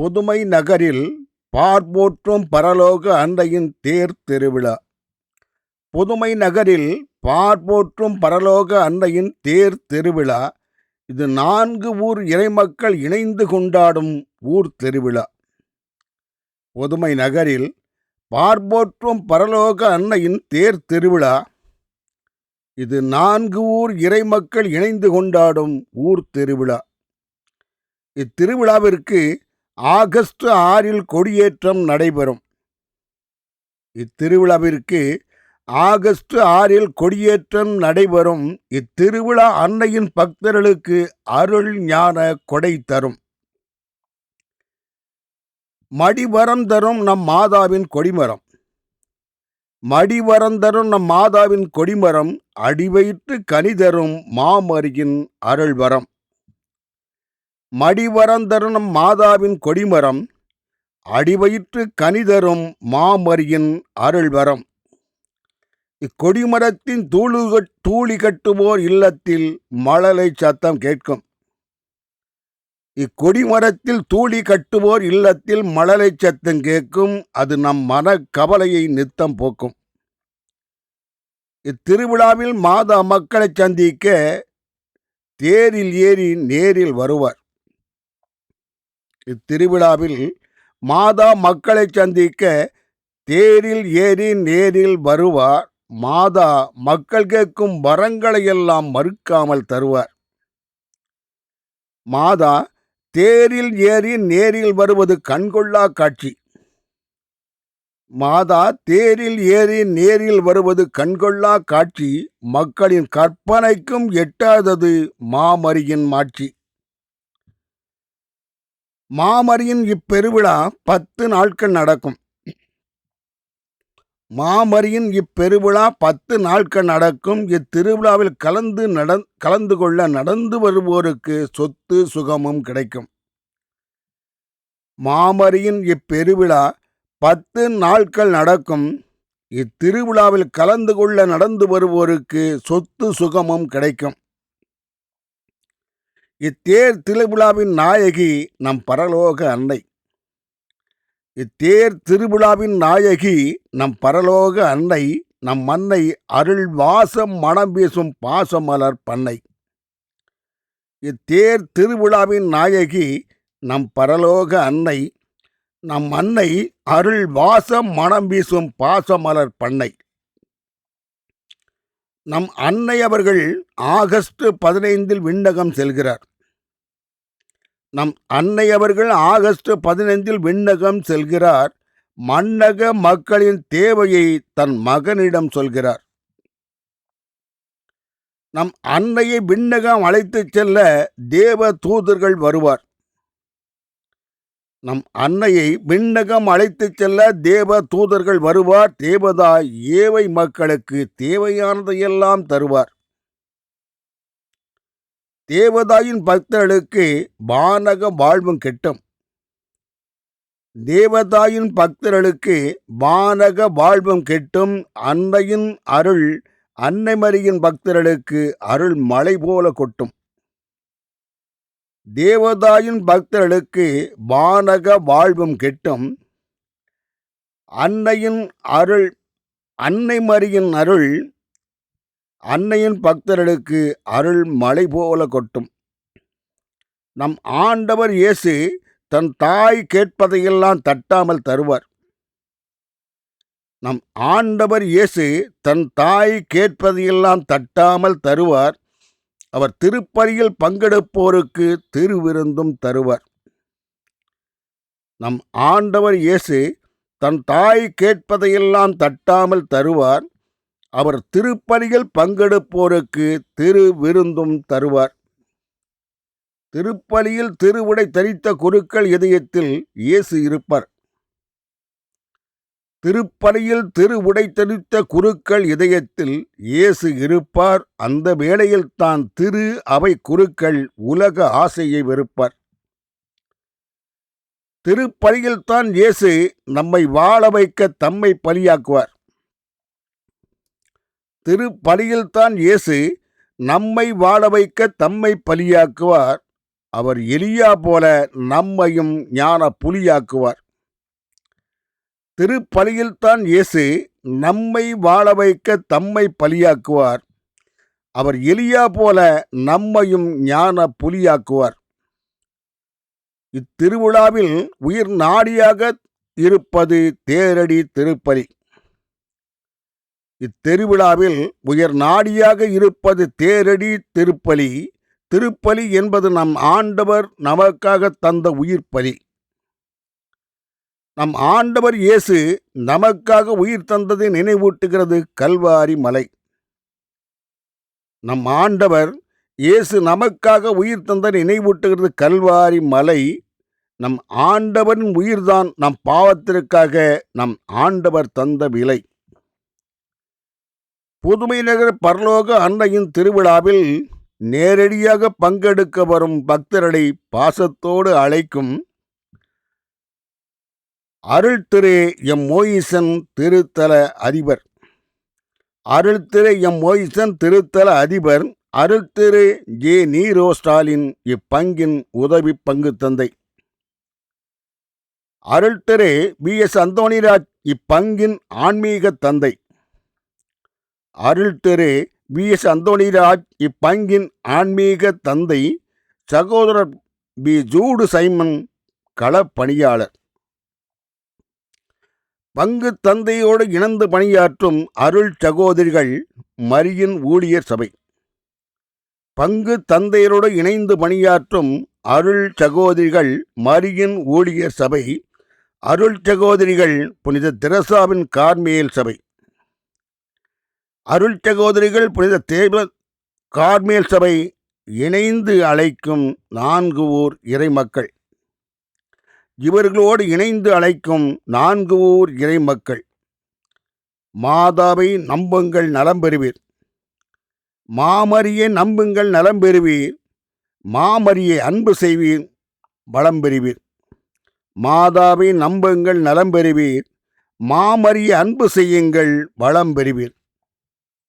புதுமை நகரில் பார்ப்போற்றும் பரலோக அன்னையின் தேர் திருவிழா. புதுமை நகரில் பார்ப்போற்றும் பரலோக அன்னையின் தேர் திருவிழா. இது நான்கு ஊர் இறைமக்கள் இணைந்து கொண்டாடும் ஊர் திருவிழா. புதுமை நகரில் பார்ப்போற்றும் பரலோக அன்னையின் தேர் திருவிழா. இது நான்கு ஊர் இறைமக்கள் இணைந்து கொண்டாடும் ஊர் திருவிழா. இத்திருவிழாவிற்கு ஆகஸ்ட் ஆறில் கொடியேற்றம் நடைபெறும். இத்திருவிழாவிற்கு ஆகஸ்ட் ஆறில் கொடியேற்றம் நடைபெறும். இத்திருவிழா அன்னையின் பக்தர்களுக்கு அருள் ஞான கொடை தரும். மடிவரம் தரும் நம் மாதாவின் கொடிமரம். மடிவரம் தரும் நம் மாதாவின் கொடிமரம் அடிவயிற்று கனி தரும் மாமரியின் அருள்வரம். மடிவரந்தரும் மாதாவின் கொடிமரம் அடிவயிற்று கனிதரும் மாமரியின் அருள்வரம். இக்கொடிமரத்தின் தூளுக தூளி கட்டுவோர் இல்லத்தில் மழலை சத்தம் கேட்கும். இக்கொடிமரத்தில் தூளி கட்டுவோர் இல்லத்தில் மழலை சத்தம் கேட்கும் அது நம் மன கவலையை நித்தம் போக்கும். இத்திருவிழாவில் மாதா மக்களை சந்திக்க தேரில் ஏறி நேரில் வருவார். இத்திருவிழாவில் மாதா மக்களை சந்திக்க தேரில் ஏறி நேரில் வருவார். மாதா மக்கள் கேட்கும் வரங்களை எல்லாம் மறுக்காமல் தருவார். மாதா தேரில் ஏறி நேரில் வருவது கண்கொள்ளா காட்சி. மாதா தேரில் ஏறி நேரில் வருவது கண்கொள்ளா காட்சி. மக்களின் கற்பனைக்கும் எட்டாதது மாமரியின் மாட்சி. மாமரியின் இப்பெருவிழா பத்து நாட்கள் நடக்கும். மாமரியின் இப்பெருவிழா பத்து நாட்கள் நடக்கும். இத்திருவிழாவில் கலந்து நட கலந்து கொள்ள நடந்து வருவோருக்கு சொத்து சுகமும் கிடைக்கும். மாமரியின் இப்பெருவிழா பத்து நாட்கள் நடக்கும். இத்திருவிழாவில் கலந்து கொள்ள நடந்து வருவோருக்கு சொத்து சுகமும் கிடைக்கும். இத்தேர் திருவிழாவின் நாயகி நம் பரலோக அன்னை. இத்தேர் திருவிழாவின் நாயகி நம் பரலோக அன்னை நம் அன்னை அருள் வாசம் மனம் வீசும் பாசமலர் பண்ணை. இத்தேர் திருவிழாவின் நாயகி நம் பரலோக அன்னை நம் அன்னை அருள் வாசம் மனம் வீசும் பாசமலர் பண்ணை. நம் அன்னை அவர்கள் ஆகஸ்ட் பதினைந்தில் விண்ணகம் செல்கிறார். நம் அன்னை அவர்கள் ஆகஸ்ட் பதினைந்தில் விண்ணகம் செல்கிறார். மன்னக மக்களின் தேவையை தன் மகனிடம் சொல்கிறார். நம் அன்னையை விண்ணகம் அழைத்துச் செல்ல தேவ தூதர்கள் வருவார். நம் அன்னையை விண்ணகம் அழைத்துச் செல்ல தேவ தூதர்கள் வருவார். தேவதா ஏவை மக்களுக்கு தேவையானதையெல்லாம் தருவார். தேவதாயின் பக்தர்களுக்கு வானக வாழ்வும் கிட்டும். தேவதாயின் பக்தர்களுக்கு வானக வாழ்வும் கிட்டும். அன்னையின் அருள் அன்னைமரியின் பக்தர்களுக்கு அருள் மலை போல கொட்டும். தேவதாயின் பக்தர்களுக்கு வானக வாழ்வும் கெட்டும். அன்னையின் அருள் அன்னை மரியின் அருள் அன்னையின் பக்தர்களுக்கு அருள் மலை போல கொட்டும். நம் ஆண்டவர் இயேசு தன் தாய் கேட்பதையெல்லாம் தட்டாமல் தருவார். நம் ஆண்டவர் இயேசு தன் தாய் கேட்பதையெல்லாம் தட்டாமல் தருவார். அவர் திருப்பலியில் பங்கெடுப்போருக்கு திருவிருந்தும் தருவார். நம் ஆண்டவர் இயேசு தன் தாய் கேட்பதையெல்லாம் தட்டாமல் தருவார். அவர் திருப்பலியில் பங்கெடுப்போருக்கு திரு விருந்தும் தருவார். திருப்பலியில் திருவுடை தரித்த குருக்கள் இதயத்தில் இயேசு இருப்பார். திருப்பலியில் திரு உடைத்தெடுத்த குருக்கள் இதயத்தில் இயேசு இருப்பார். அந்த வேளையில் தான் திரு அவை குருக்கள் உலக ஆசையை வெறுப்பார். திருப்பலியில் தான் இயேசு நம்மை வாழ வைக்க தம்மை பலியாக்குவார். திருப்பலியில்தான் இயேசு நம்மை வாழ வைக்க தம்மை பலியாக்குவார். அவர் எலியா போல நம்மையும் ஞான புலியாக்குவார் திருப்பலியில்தான் இயேசு நம்மை வாழ வைக்க தம்மை பலியாக்குவார். அவர் எலியா போல நம்மையும் ஞான புலியாக்குவார். இத்திருவிழாவில் உயிர் நாடியாக இருப்பது தேரடி திருப்பலி. இத்திருவிழாவில் உயர் நாடியாக இருப்பது தேரடி திருப்பலி. திருப்பலி என்பது நம் ஆண்டவர் நமக்காக தந்த உயிர் பலி நம் ஆண்டவர் இயேசு நமக்காக உயிர் தந்ததை நினைவூட்டுகிறது கல்வாரி மலை. நம் ஆண்டவர் இயேசு நமக்காக உயிர் தந்த நினைவூட்டுகிறது கல்வாரி மலை. நம் ஆண்டவரின் உயிர்தான் நம் பாவத்திற்காக நம் ஆண்டவர் தந்த விலை. புதுமை நகர பரலோக அன்னையின் திருவிழாவில் நேரடியாக பங்கெடுக்க வரும் பக்தர்களை பாசத்தோடு அழைக்கும் அருள் திரு எம் மோயிசன் திருத்தல அதிபர். அருள் திரு எம் மோயிசன் திருத்தல அதிபர் அருள் திரு ஜே நீரோ ஸ்டாலின் இப்பங்கின் உதவி பங்கு தந்தை. அருள் திரு பி எஸ் அந்தோணிராஜ் இப்பங்கின் ஆன்மீக தந்தை. அருள் திரு பி எஸ் அந்தோணிராஜ் இப்பங்கின் ஆன்மீக தந்தை சகோதரர் பி ஜூடு சைமன் களப்பணியாளர். பங்கு தந்தையோடு இணைந்து பணியாற்றும் அருள் சகோதரிகள் மரியின் ஊழியர் சபை. பங்கு தந்தையரோடு இணைந்து பணியாற்றும் அருள் சகோதரிகள் மரியின் ஊழியர் சபை அருள் சகோதரிகள் புனித தெரசாவின் கார்மேல் சபை. அருள் சகோதரிகள் புனித தேவ கார்மேல் சபை இணைந்து அழைக்கும் நான்கு ஊர் இறைமக்கள். இவர்களோடு இணைந்து அழைக்கும் நான்கு ஊர் இறை மக்கள் மாதாவை நம்புங்கள் நலம் பெறுவீர். மாமரியை நம்புங்கள் நலம் பெறுவீர். மாமரியை அன்பு செய்வீர் வளம் பெறுவீர். மாதாவை நம்புங்கள் நலம் பெறுவீர். மாமரியை அன்பு செய்யுங்கள் வளம் பெறுவீர்.